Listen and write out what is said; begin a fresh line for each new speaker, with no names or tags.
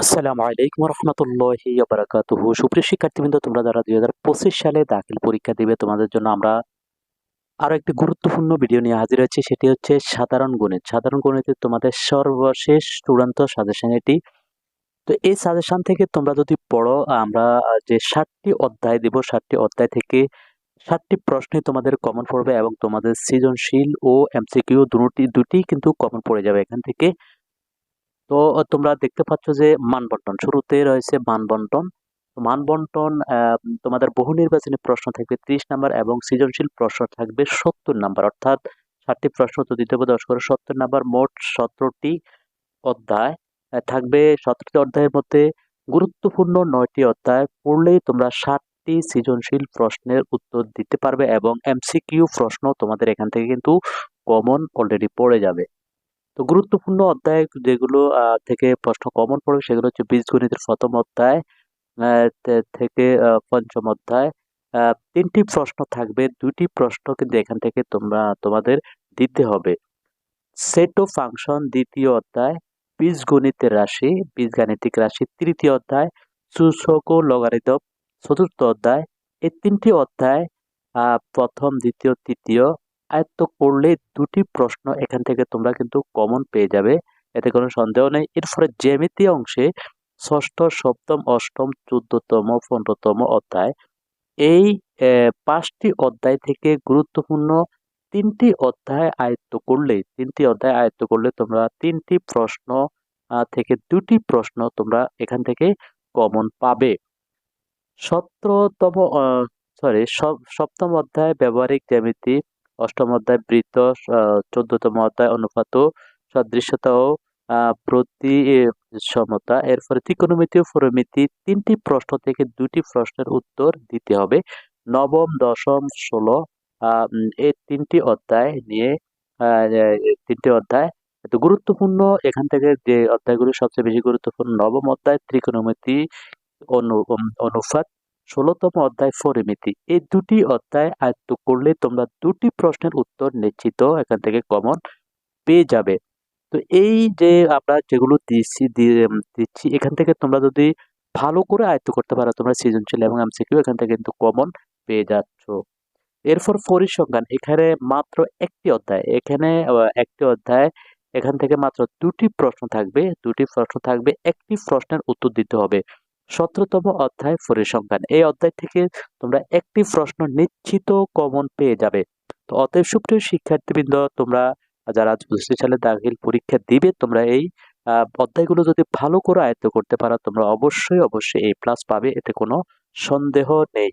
আসসালামু আলাইকুম রহমতুল্লাহি বারাকাতুহু। সুপ্রিয় শিক্ষার্থীবৃন্দ, তোমরা যারা দুই হাজার পঁচিশ সালে দাখিল পরীক্ষা দিবে, তোমাদের জন্য আমরা আরও একটি গুরুত্বপূর্ণ ভিডিও নিয়ে হাজির হয়েছি, সেটি হচ্ছে সাধারণ গণিত। সাধারণ গণিতে তোমাদের সর্বশেষ চূড়ান্ত সাজেশন এটি। তো এই সাজেশন থেকে তোমরা যদি পড়ো, আমরা যে ষাটটি অধ্যায় দেব, ষাটটি অধ্যায় থেকে ষাটটি প্রশ্নে তোমাদের কমন পড়বে এবং তোমাদের সৃজনশীল ও এমসিকিউ দুটি দুটি কিন্তু কমন পড়ে যাবে এখান থেকে। তো তোমরা দেখতে পাচ্ছ যে মানবন্টন, শুরুতে রয়েছে মানবন্টন। মানবন্টন তোমাদের বহু নির্বাচনী প্রশ্ন থাকবে, ত্রিশ নাম্বার এবং সৃজনশীল প্রশ্ন থাকবে সত্তর নাম্বার। অর্থাৎ ষাটটি প্রশ্ন তো হবে, দশ করে সত্তর নাম্বার, মোট সতেরোটি অধ্যায় থাকবে সতেরোটি অধ্যায়ের মধ্যে গুরুত্বপূর্ণ নয়টি অধ্যায় পড়লেই তোমরা ষাটটি সৃজনশীল প্রশ্নের উত্তর দিতে পারবে এবং এমসিকিউ প্রশ্ন তোমাদের এখান থেকে কিন্তু কমন অলরেডি পড়ে যাবে। তো গুরুত্বপূর্ণ অধ্যায় যেগুলো থেকে প্রশ্ন কমন পড়বে সেগুলো হচ্ছে বীজগণিতের প্রথম অধ্যায় থেকে পঞ্চম অধ্যায়। তিনটি প্রশ্ন থাকবে দুটি প্রশ্ন কিন্তু এখান থেকে তোমরা, তোমাদের দিতে হবে। সেট ও ফাংশন দ্বিতীয় অধ্যায় বীজগণিতের রাশি বীজগাণিতিক রাশি তৃতীয় অধ্যায়, সূচক ও চতুর্থ অধ্যায়। এই তিনটি অধ্যায় প্রথম, দ্বিতীয়, তৃতীয় আয়ত্ত করলে দুটি প্রশ্ন এখান থেকে তোমরা কিন্তু কমন পেয়ে যাবে। এতে কোনো সন্দেহ নেই। এরপরে জ্যামিতি অংশে ষষ্ঠ, সপ্তম, অষ্টম, চোদ্দতম, পনেরোতম অধ্যায়। এই পাঁচটি অধ্যায় থেকে গুরুত্বপূর্ণ তিনটি অধ্যায় আয়ত্ত করলে, তিনটি অধ্যায় আয়ত্ত করলে তোমরা তিনটি প্রশ্ন থেকে দুটি প্রশ্ন তোমরা এখান থেকে কমন পাবে। সতেরোতম সরি সপ্তম অধ্যায়, ব্যবহারিক জ্যামিতি অষ্টম অধ্যায় বৃত্ত চোদ্দতম অধ্যায় অনুপাত সদৃশ্যতা ও প্রতি সমতা এরপরে ত্রিকোণমিতি ও ফরমিতি তিনটি প্রশ্ন থেকে দুটি প্রশ্নের উত্তর দিতে হবে। নবম, দশম, ষোলো এই তিনটি অধ্যায় নিয়ে তিনটি অধ্যায়। এত গুরুত্বপূর্ণ এখান থেকে যে অধ্যায়গুলি সবচেয়ে বেশি গুরুত্বপূর্ণ, নবম অধ্যায় ত্রিকোণমিতি অনুপাত ষোলোতম অধ্যায় পরিমিতি। এই দুটি অধ্যায় আয়ত্ত করলে তোমরা দুটি প্রশ্নের উত্তর নিশ্চিত এখান থেকে কমন পেয়ে যাবে। তো এই যে আমরা যেগুলো দিচ্ছি দিচ্ছি, এখান থেকে তোমরা যদি ভালো করে আয়ত্ত করতে পারো, তোমরা সৃজনশীল এবং এমসিকিউ এখান থেকে কিন্তু কমন পেয়ে যাচ্ছ। এরপর পরিসংখ্যান, এখানে মাত্র একটি অধ্যায়, এখানে একটি অধ্যায়, এখান থেকে মাত্র দুটি প্রশ্ন থাকবে, দুটি প্রশ্ন থাকবে, একটি প্রশ্নের উত্তর দিতে হবে। সতেরোতম অধ্যায় পরিসংখ্যান এই অধ্যায় থেকে তোমরা একটি প্রশ্ন নিশ্চিত কমন পেয়ে যাবে। তো অতএব সুপ্রিয় শিক্ষার্থীবৃন্দ, তোমরা যারা বুঝতে সালে দাখিল পরীক্ষা দিবে, তোমরা এই অধ্যায়গুলো যদি ভালো করে আয়ত্ত করতে পারো, তোমরা অবশ্যই অবশ্যই এই প্লাস পাবে, এতে কোনো সন্দেহ নেই।